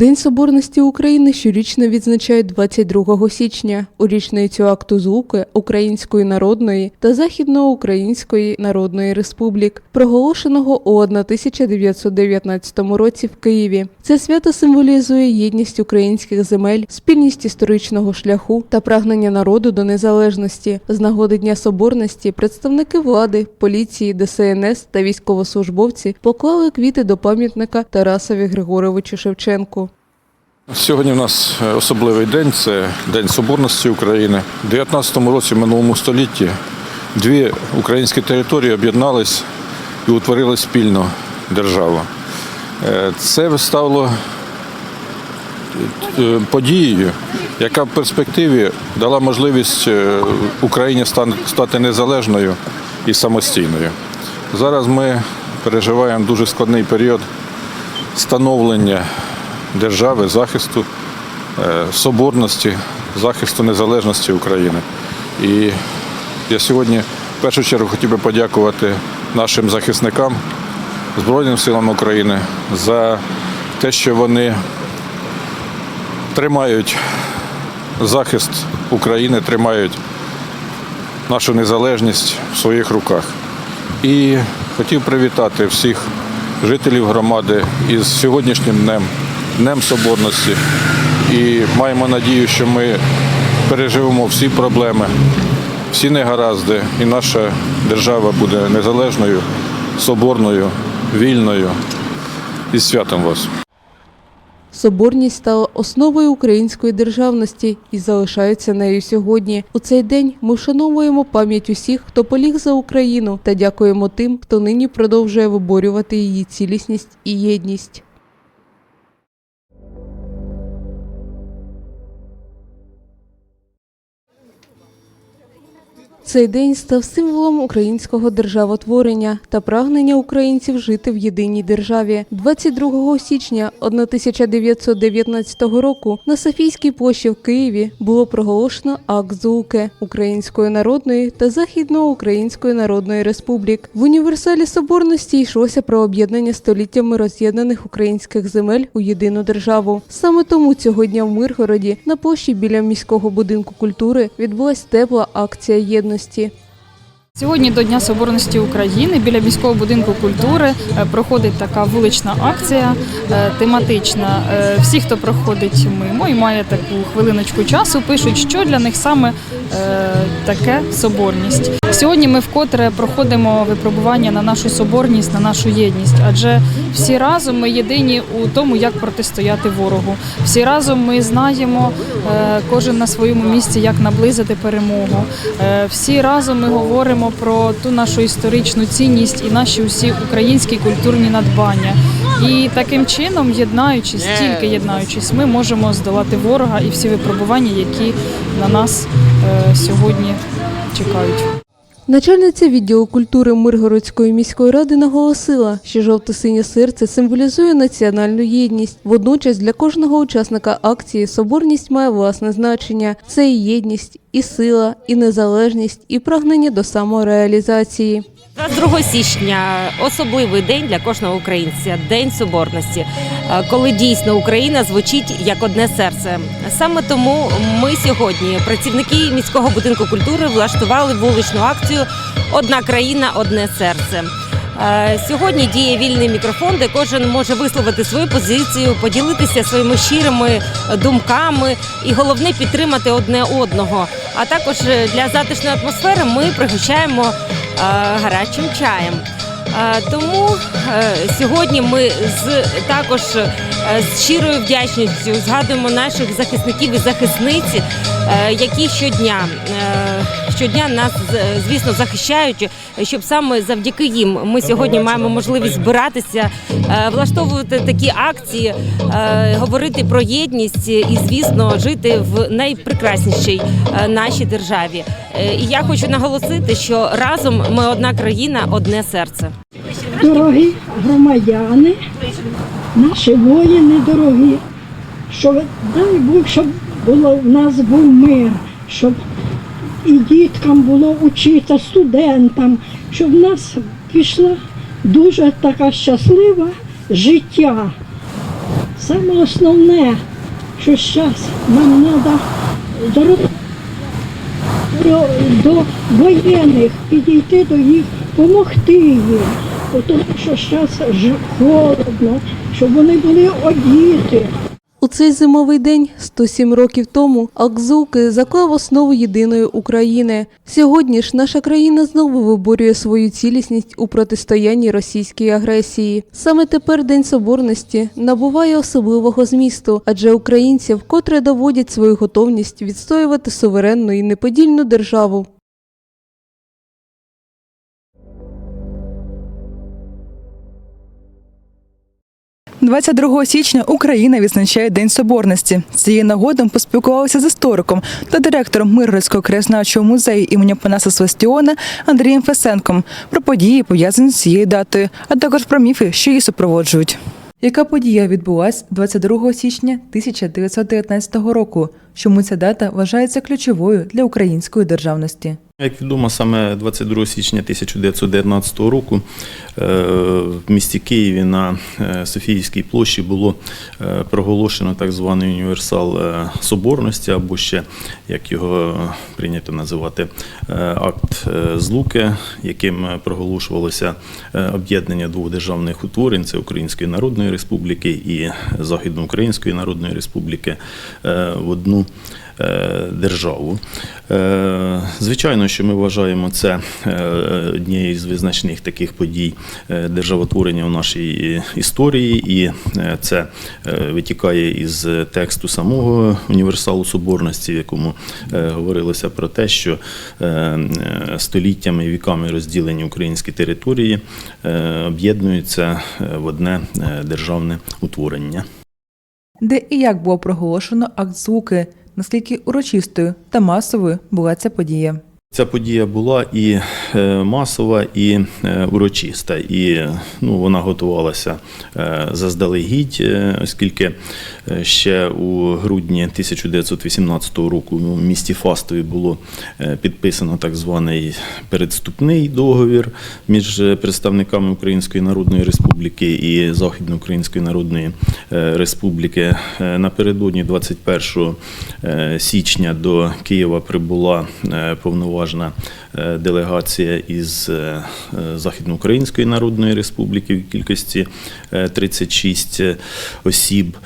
День Соборності України щорічно відзначають 22 січня у річницю акту злуки Української Народної та Західноукраїнської Народної Республік, проголошеного у 1919 році в Києві. Це свято символізує єдність українських земель, спільність історичного шляху та прагнення народу до незалежності. З нагоди Дня Соборності представники влади, поліції, ДСНС та військовослужбовці поклали квіти до пам'ятника Тарасові Григоровичу Шевченку. Сьогодні в нас е, особливий день це День Соборності України. У 19 році в минулому столітті дві українські території об'єднались і утворили спільну державу. Е, Це стало е, подією, яка в перспективі дала можливість Україні стати незалежною і самостійною. Зараз ми переживаємо дуже складний період становлення держави, захисту е, соборності, захисту незалежності України. І я сьогодні в першу чергу хотів би подякувати нашим захисникам, Збройним силам України за те, що вони тримають захист України, тримають нашу незалежність в своїх руках. І хотів привітати всіх жителів громади із сьогоднішнім днем, Днем Соборності. І маємо надію, що ми переживемо всі проблеми, всі негаразди, і наша держава буде незалежною, соборною, вільною. І святом вас! Соборність стала основою української державності і залишається нею сьогодні. У цей день ми вшановуємо пам'ять усіх, хто поліг за Україну, та дякуємо тим, хто нині продовжує виборювати її цілісність і єдність. Цей день став символом українського державотворення та прагнення українців жити в єдиній державі. 22 січня 1919 року на Софійській площі в Києві було проголошено акт ЗУКи Української Народної та Західноукраїнської Народної Республік. В універсалі соборності йшлося про об'єднання століттями роз'єднаних українських земель у єдину державу. Саме тому цього дня в Миргороді на площі біля міського будинку культури відбулась тепла акція єдності. Сьогодні до Дня Соборності України біля міського будинку культури е, проходить така вулична акція е, тематична. Е, Всі, хто проходить мимо і має таку хвилиночку часу, пишуть, що для них саме таке соборність. Сьогодні ми вкотре проходимо випробування на нашу соборність, на нашу єдність, адже всі разом ми єдині у тому, як протистояти ворогу. Всі разом ми знаємо е, кожен на своєму місці, як наблизити перемогу. Е, Всі разом ми говоримо про ту нашу історичну цінність і наші усі українські культурні надбання. І таким чином, єднаючись, тільки єднаючись, ми можемо здолати ворога і всі випробування, які на нас е, сьогодні чекають. Начальниця відділу культури Миргородської міської ради наголосила, що жовто-синє серце символізує національну єдність. Водночас для кожного учасника акції соборність має власне значення. Це і єдність, і сила, і незалежність, і прагнення до самореалізації. 22 січня особливий день для кожного українця День Соборності, е, коли дійсно Україна звучить як одне серце. Саме тому ми сьогодні, працівники міського будинку культури, влаштували вуличну акцію Одна країна, одне серце. Е, Сьогодні діє вільний мікрофон, де кожен може висловити свою позицію, поділитися своїми щирими думками і головне підтримати одне одного. А також е, для затишної атмосфери ми пригощаємо е, гарячим чаєм. Е, Тому сьогодні ми з також з щирою вдячністю згадуємо наших захисників і захисниць, які щодня, щодня нас, звісно, захищають, щоб саме завдяки їм ми сьогодні маємо можливість збиратися, е, влаштовувати такі акції, е, говорити про єдність і, звісно, жити в найпрекраснішій е, нашій державі. І я хочу наголосити, що разом ми одна країна, одне серце. Дорогі громадяни, наші воїни дорогі, щоб дай Бог, щоб було в нас був мир, щоб і діткам було учитися, студентам, щоб в нас пішла дуже така щаслива життя. Саме основне, що зараз нам треба до, до, воєнних підійти до їх, допомогти їм. Тому що зараз холодно, щоб вони були одіти. У цей зимовий день 107 років тому Акзуки заклав основу єдиної України. Сьогодні ж наша країна знову виборює свою цілісність у протистоянні російській агресії. Саме тепер День Соборності набуває особливого змісту, адже українці вкотре доводять свою готовність відстоювати суверенну і неподільну державу. 22 січня Україна відзначає День Соборності. З цієї нагоди ми поспілкувалися з істориком та директором Миргородського краєзнавчого музею імені Панаса Свастіона Андрієм Фесенком про події, пов'язані з цією датою, а також про міфи, що її супроводжують. Яка подія відбулась 22 січня 1919 року? Чому ця дата вважається ключовою для української державності? Як відомо, саме 22 січня 1919 року е, в місті Києві на е, Софіївській площі було е, проголошено так званий універсал соборності, або ще, як його прийнято називати, акт злуки, яким проголошувалося об'єднання двох державних утворень це Української Народної Республіки і Західноукраїнської Народної Республіки в одну е, державу. Е, Звичайно, що ми вважаємо це е, однією з визначних таких подій державотворення в нашій історії, і це витікає із тексту самого універсалу соборності, в якому говорилося про те, що століттями і віками розділені українські території об'єднуються в одне державне утворення. Де і як було проголошено акт звуки? Наскільки урочистою та масовою була ця подія? Ця подія була і е, масова, і е, урочиста, і ну, вона готувалася е, заздалегідь, оскільки ще у грудні 1918 року в місті Фастові було підписано так званий передступний договір між представниками Української Народної Республіки і Західноукраїнської Народної Республіки. Напередодні 21 е, січня до Києва прибула е, повноважна е, делегація із е, е, Західноукраїнської Народної Республіки в кількості е, 36 осіб.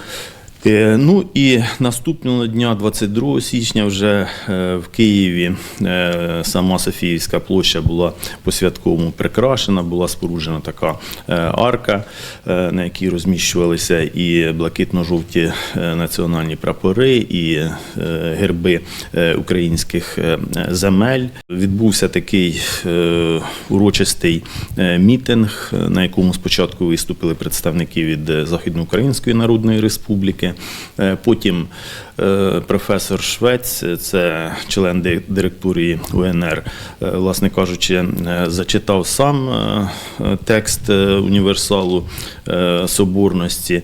Е, Ну і наступного дня, 22 січня, вже е, в Києві е, сама Софіївська площа була по-святковому прикрашена, була споруджена така арка, на якій розміщувалися і блакитно-жовті національні прапори, і герби українських земель. Відбувся такий урочистий мітинг, на якому спочатку виступили представники від Західноукраїнської Народної Республіки. Е, Потім професор Швець, е, це член директорії УНР, е, власне кажучи, е, зачитав сам е, е, текст е, універсалу е, соборності.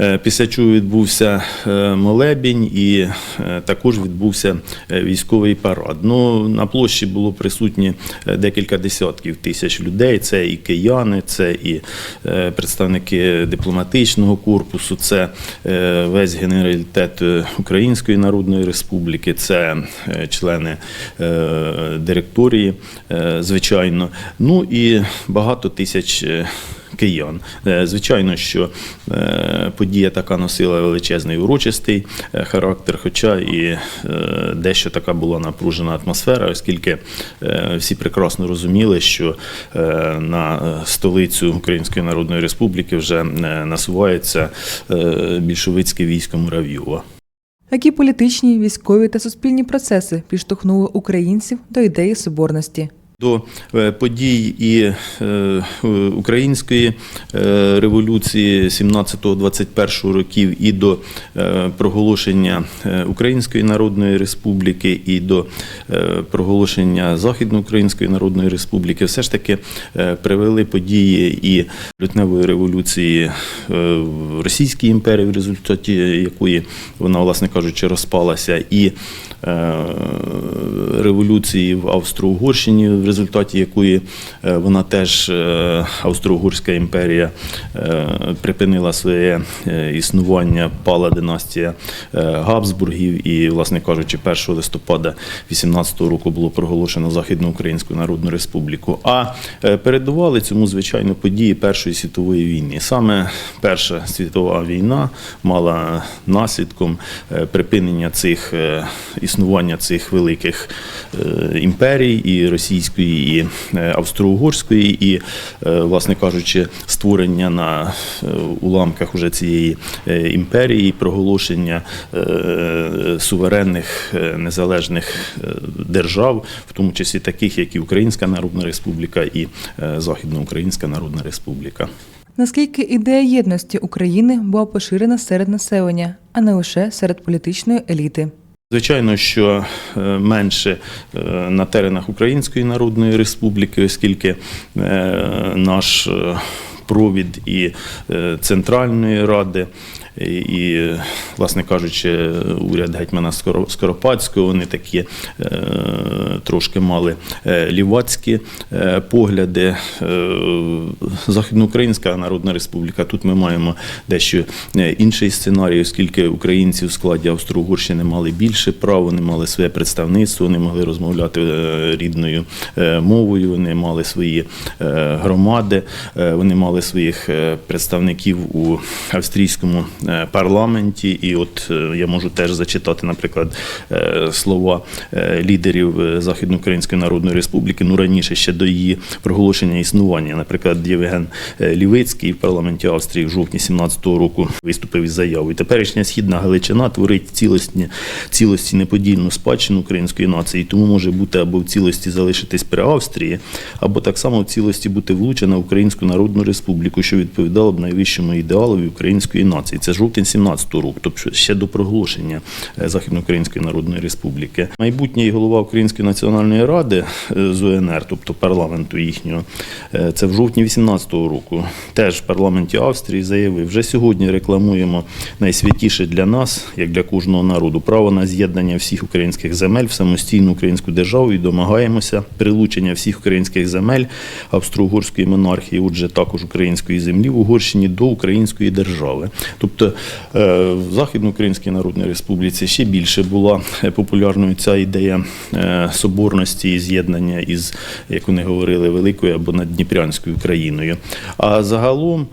Е, Після чого відбувся е, молебінь і е, також відбувся е, військовий парад. Ну, на площі було присутні е, декілька десятків тисяч людей. Це і кияни, це і е, представники дипломатичного корпусу, це е, весь генералітет е, Української Народної Республіки, це е, члени е, директорії, е, звичайно. Ну і багато тисяч. Киян. Звичайно, що подія така носила величезний урочистий характер, хоча і дещо така була напружена атмосфера, оскільки всі прекрасно розуміли, що на столицю Української Народної Республіки вже насувається більшовицьке військо Муравйова. Які політичні, військові та суспільні процеси підштовхнули українців до ідеї соборності? До е, подій і е, української е, революції 17-21 років, і до проголошення Української Народної Республіки, і до проголошення Західноукраїнської Народної Республіки, все ж таки привели події і лютневої революції в Російській імперії, в результаті якої вона, власне кажучи, розпалася, і революції в Австро-Угорщині, в результаті якої е, вона теж е, Австро-Угорська імперія е, припинила своє існування, пала династія Габсбургів, і, власне кажучи, 1 листопада 18-го року було проголошено Західноукраїнську Народну Республіку. А передували цьому, звичайно, події Першої світової війни. Саме Перша світова війна мала наслідком припинення цих існування цих великих імперій і російської, і е, австро-угорської, і, е, власне кажучи, створення на е, уламках уже цієї імперії, проголошення суверенних незалежних держав, в тому числі таких, як і Українська Народна Республіка і Західноукраїнська Народна Республіка. Наскільки ідея єдності України була поширена серед населення, а не лише серед політичної еліти? Звичайно, що е, менше е, на теренах Української Народної Республіки, оскільки е, наш провід і Центральної Ради. І, власне кажучи, уряд гетьмана Скоро- Скоропадського, вони такі е, трошки мали е, лівацькі е, погляди. Західноукраїнська Народна Республіка. Тут ми маємо дещо інший сценарій, оскільки українці в складі Австро-Угорщини мали більше прав, вони мали своє представництво, вони могли розмовляти рідною мовою, вони мали свої громади, вони мали своїх представників у австрійському парламенті. І от е, я можу теж зачитати, наприклад, е, слова е, лідерів е, Західноукраїнської Народної Республіки, ну раніше ще до її проголошення існування. Наприклад, Євген е, Лівицький в парламенті Австрії в жовтні 17-го року виступив із заявою. Теперішня східна Галичина творить цілісні, цілості неподільну спадщину української нації, тому може бути або в цілості залишитись при Австрії, або так само в цілості бути влучена в Українську Народну Республіку, що відповідало б найвищому ідеалові української нації. Це жовтень 17-го року, тобто ще до проголошення е, Західноукраїнської Народної Республіки. Майбутній голова Української національної ради е, з УНР, тобто парламенту їхнього, е, це в жовтні 18-го року. Теж в парламенті Австрії заявив, вже сьогодні рекламуємо найсвятіше для нас, як для кожного народу, право на з'єднання всіх українських земель в самостійну українську державу і домагаємося прилучення всіх українських земель австро-угорської монархії, отже, також української землі в Угорщині до української держави. Тобто е, в Західноукраїнській Народній Республіці ще більше була популярною ця ідея е, соборності і з'єднання із, як вони говорили, великою або наддніпрянською країною. А загалом.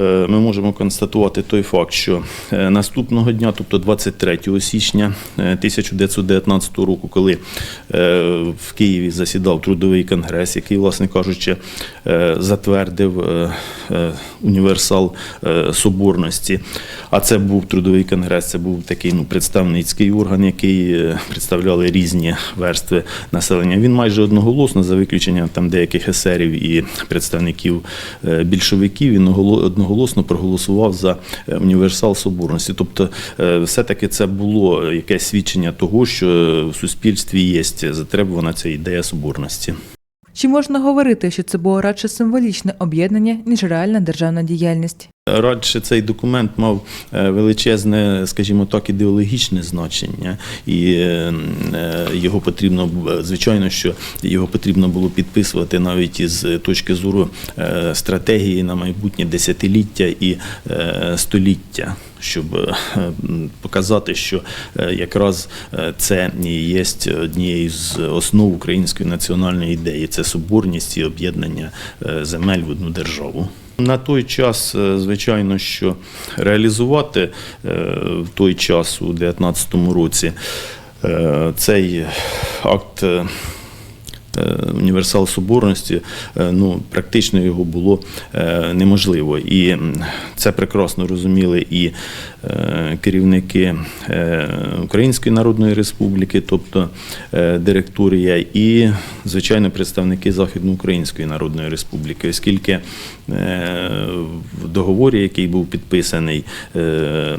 Е, Ми можемо констатувати той факт, що е, наступного дня, тобто 23 січня е, 1919 року, коли е, в Києві засідав трудовий конгрес, який, власне кажучи, е, затвердив е, е, універсал е, соборності. А це був трудовий конгрес, це був такий ну, представницький орган, який е, представляли різні верстви населення. Він майже одноголосно, за виключенням там деяких есерів і представників е, більшовиків, він оголо- одноголосно проголосував за е, універсал соборності. Тобто, е, все-таки це було якесь свідчення того, що в суспільстві є затребувана ця ідея соборності. Чи можна говорити, що це було радше символічне об'єднання, ніж реальна державна діяльність? Радше цей документ мав е, величезне, скажімо так, ідеологічне значення, і е, е, його потрібно звичайно, що його потрібно було підписувати навіть із точки зору стратегії на майбутнє десятиліття і століття. Щоб показати, що якраз це є однією з основ української національної ідеї це соборність і об'єднання земель в одну державу. На той час, е, звичайно, що реалізувати е, в той час, у 2019 році, е, цей акт універсал соборності, е, ну практично його було е, неможливо. І це прекрасно розуміли і е, керівники е, Української Народної Республіки, тобто е, директорія, і звичайно представники Західноукраїнської Народної Республіки, оскільки е, в договорі, який був підписаний, е,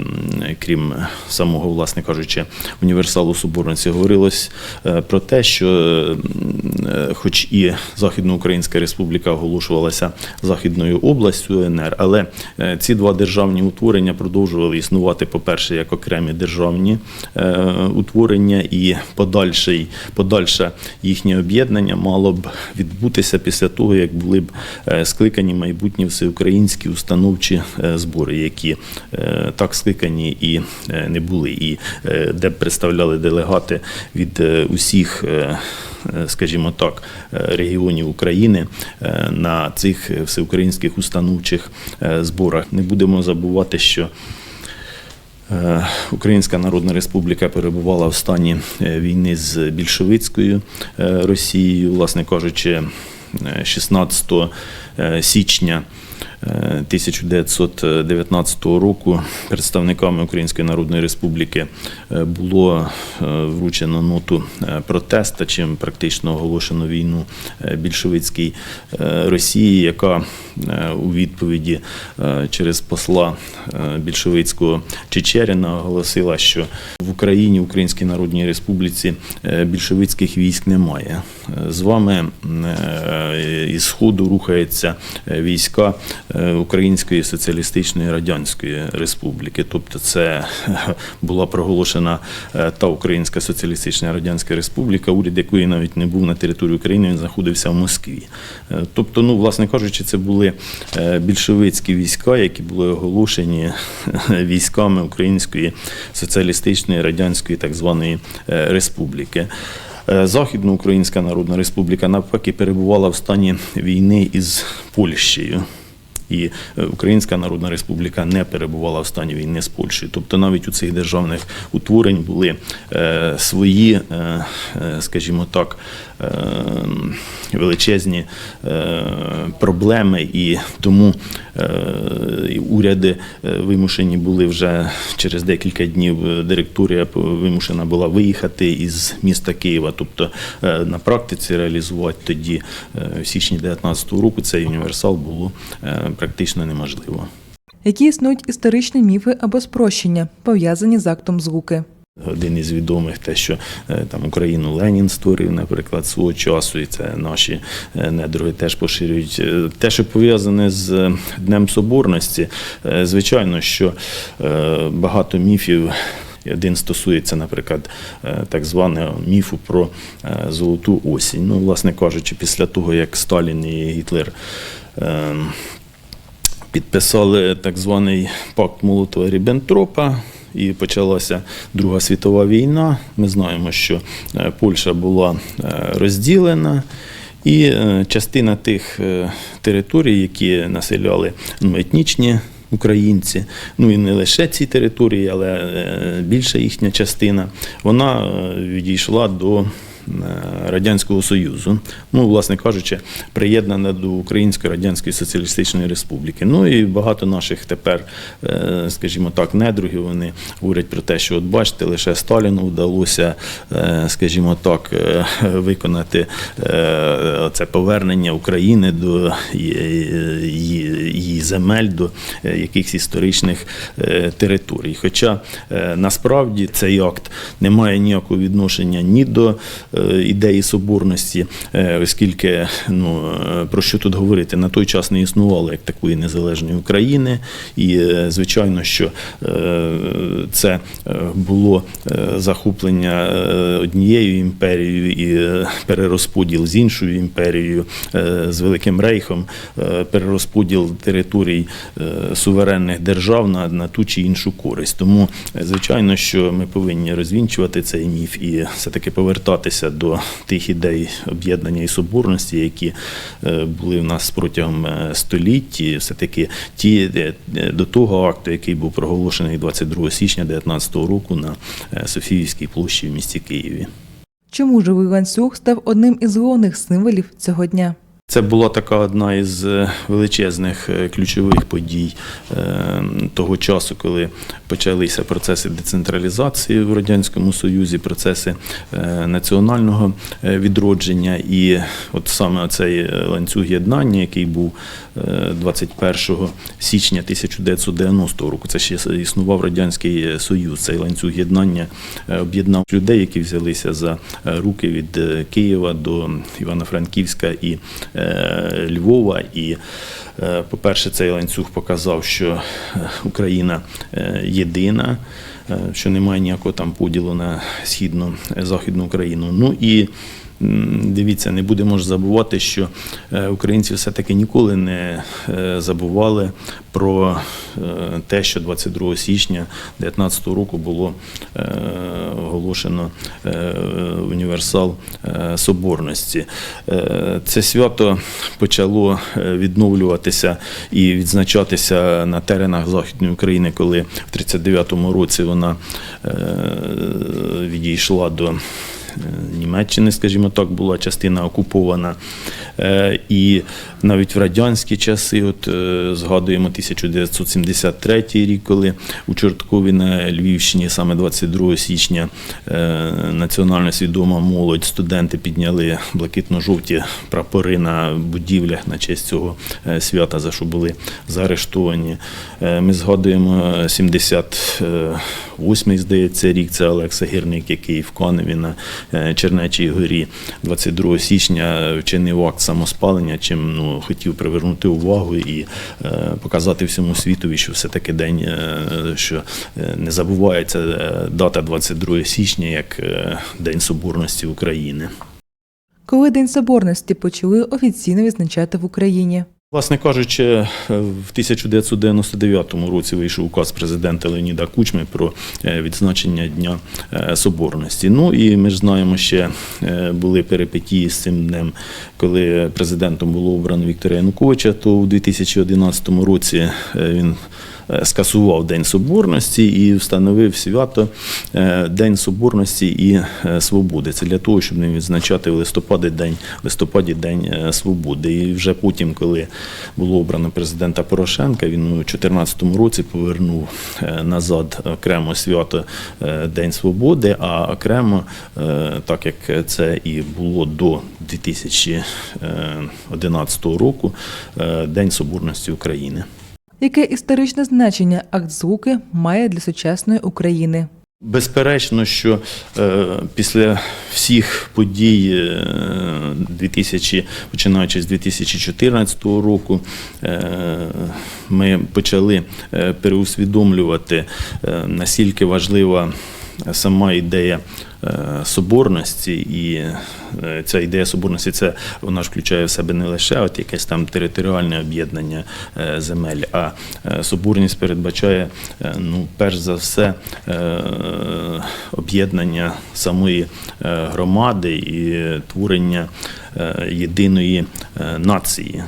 крім самого, власне кажучи, універсалу соборності, говорилось е, про те, що е, хоч і Західноукраїнська Республіка оголошувалася Західною областю УНР, але е, ці два державні утворення продовжували існувати, по-перше, як окремі державні е, утворення, і подальший, подальше їхнє об'єднання мало б відбутися після того, як були б е, скликані майбутні всеукраїнські установчі е, збори, які е, так скликані і е, не були, і е, де б представляли делегати від е, усіх. Е, Скажімо так, е, регіонів України е, на цих всеукраїнських установчих зборах. Не будемо забувати, що Українська Народна Республіка перебувала в стані війни з більшовицькою Росією, власне кажучи, е, 16 е, січня 1919 року представниками Української Народної Республіки е, було е, вручено ноту е, протеста, чим практично оголошено війну більшовицькій Росії, яка у відповіді через посла більшовицького Чечеріна оголосила, що в Україні, Українській Народній Республіці більшовицьких військ немає. З вами е, із сходу рухаються е, війська е, Української соціалістичної радянської республіки. Тобто, це була проголошена та Українська соціалістична радянська республіка, уряд якої навіть не був на території України, він знаходився в Москві. Тобто, ну, власне кажучи, це були більшовицькі війська, які були оголошені військами Української соціалістичної радянської так званої республіки. Е, Західноукраїнська Народна Республіка навпаки перебувала в стані війни із Польщею. І е, Українська Народна Республіка не перебувала в стані війни з Польщею. Тобто навіть у цих державних утворень були е, свої, скажімо так, величезні е, проблеми, і тому е, уряди е, вимушені були вже через декілька днів. е, Директорія вимушена була виїхати із міста Києва. Тобто е, на практиці реалізувати тоді е, в січні 2019 року цей універсал було е, практично неможливо. Які існують історичні міфи або спрощення, пов'язані з актом злуки. Один із відомих те, що е, там Україну Ленін створив, наприклад, свого часу, і це наші е, недруги теж поширюють. Е, Те, що пов'язане з Днем Соборності, звичайно, що багато міфів. Один стосується, наприклад, так званого міфу про золоту осінь. Ну, власне кажучи, після того, як Сталін і Гітлер підписали так званий пакт Молотова Ріббентропа. І почалася Друга світова війна. Ми знаємо, що е, Польща була е, розділена, і е, частина тих територій, які населяли ну, етнічні українці, ну і не лише ці території, але більша їхня частина, вона відійшла до Радянського Союзу, ну, власне кажучи, приєднана до Української Радянської Соціалістичної Республіки. Ну і багато наших тепер, е, скажімо так, недругів вони говорять про те, що от бачите, лише Сталіну вдалося, е, скажімо так, е, виконати е, це повернення України до її, земель, до е, якихось історичних е, територій. Хоча е, насправді цей акт не має ніякого відношення ні до е, ідеї соборності, е, оскільки ну е, про що тут говорити, на той час не існувало як такої незалежної України, і е, звичайно, що е, це е, було е, захоплення е, однією імперією і е, перерозподіл з іншою імперією, е, з Великим Рейхом, е, перерозподіл територій е, суверенних держав на, на ту чи іншу користь. Тому, е, звичайно, що ми повинні розвінчувати цей міф і все-таки повертатися до тих ідей об'єднання і соборності, які е, були в нас протягом е, століть, і все-таки ті е, до того акту, який був проголошений 22 січня 2019 року на Софіївській площі в місті Києві. Чому живий ланцюг став одним із головних символів цього дня? Це була така одна із е, величезних е, ключових подій е, того часу, коли почалися процеси децентралізації в Радянському Союзі, процеси національного відродження. І от саме цей ланцюг єднання, який був е, 21 січня 1990 року, це ще існував Радянський Союз. Цей ланцюг єднання об'єднав людей, які взялися за руки від Києва до Івано-Франківська і Львова. І, е, по-перше, цей ланцюг показав, що е, Україна е, єдина, е, що немає ніякого там поділу на східну е, західну Україну. Ну і Дивіться, не будемо ж забувати, що е, українці все-таки ніколи не е, забували про е, те, що 22 січня 2019 року було оголошено універсал соборності. Це свято почало відновлюватися і відзначатися на теренах Західної України, коли в 1939 році вона відійшла до Німеччини, скажімо так, була частина окупована. Е, І навіть в радянські часи, от е, згадуємо 1973 рік, коли у Чорткові на Львівщині, саме 22 січня, е, національно свідома молодь, студенти підняли блакитно-жовті прапори на будівлях на честь цього е, свята, за що були заарештовані. Е, Ми згадуємо 78-й, здається, рік. Це Олекса Гірник, який в Каневі на е, Чернечій горі 22 січня вчинив акт самоспалення, чим ну, хотів привернути увагу і е, показати всьому світові, що все-таки день, е, що е, не забувається е, дата 22 січня як День Соборності України. Коли День Соборності почали офіційно відзначати в Україні? Власне кажучи, е, в 1999 році вийшов указ президента Леоніда Кучми про е, відзначення Дня е, Соборності. Ну і ми ж знаємо, ще були перипетії з цим днем, коли президентом було обрано Віктора Януковича, то у 2011 році він скасував День Соборності і встановив свято е, День Соборності і е, Свободи. Це для того, щоб не відзначати в листопаді День, листопаді День е, Свободи. І вже потім, коли було обрано президента Порошенка, він у 2014 році повернув е, назад окремо свято е, День Свободи, а окремо, е, так як це і було до 2011 року, е, День Соборності України. Яке історичне значення акт звуки має для сучасної України? Безперечно, що е, після всіх подій е, 2000, починаючи з 2014 року, е, ми почали е, переусвідомлювати, е, наскільки важлива сама ідея е, соборності, і е, ця ідея соборності це вона ж включає в себе не лише от якесь там територіальне об'єднання е, земель, а соборність передбачає ну, перш за все об'єднання самої громади і творення єдиної нації.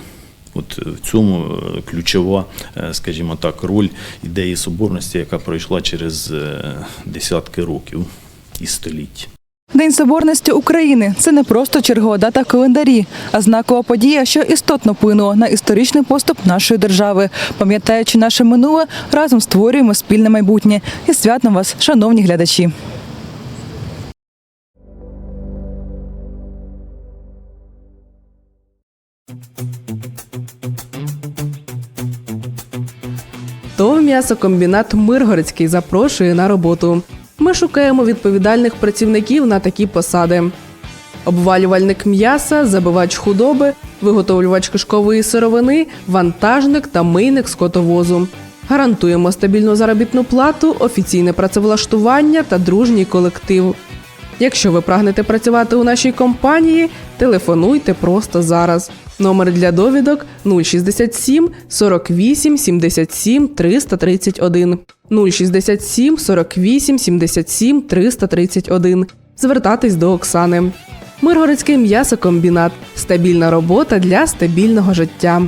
От в цьому е, ключова, е, скажімо так, роль ідеї соборності, яка пройшла через е, десятки років і століть. День Соборності України це не просто чергова дата в календарі, а знакова подія, що істотно вплинула на історичний поступ нашої держави. Пам'ятаючи наше минуле, разом створюємо спільне майбутнє. І святом вас, шановні глядачі. «М'ясокомбінат Миргородський запрошує на роботу. Ми шукаємо відповідальних працівників на такі посади: обвалювальник м'яса, забивач худоби, виготовлювач кишкової сировини, вантажник та мийник скотовозу. Гарантуємо стабільну заробітну плату, офіційне працевлаштування та дружній колектив. Якщо ви прагнете працювати у нашій компанії, телефонуйте просто зараз. Номер для довідок 067 48 77 331. 067 48 77 331. Звертатись до Оксани. Миргородський м'ясокомбінат. Стабільна робота для стабільного життя.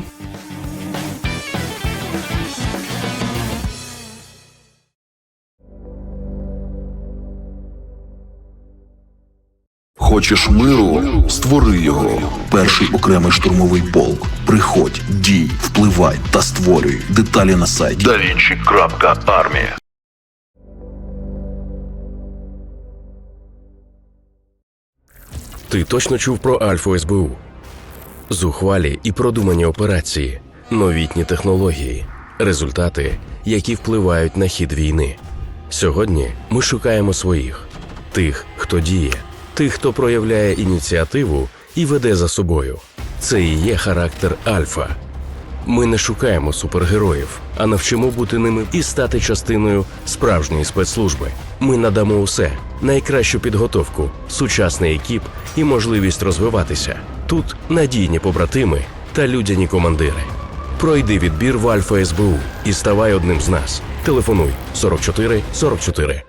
Хочеш миру? Створи його. Перший окремий штурмовий полк. Приходь, дій, впливай та створюй. Деталі на сайті davinci.armia Ти точно чув про Альфу СБУ? Зухвалі і продумані операції, новітні технології, результати, які впливають на хід війни. Сьогодні ми шукаємо своїх тих, хто діє, тих, хто проявляє ініціативу і веде за собою. Це і є характер Альфа. Ми не шукаємо супергероїв, а навчимо бути ними і стати частиною справжньої спецслужби. Ми надамо усе найкращу підготовку, сучасний екіп і можливість розвиватися. Тут надійні побратими та людяні командири. Пройди відбір в Альфа СБУ і ставай одним з нас. Телефонуй 44 44.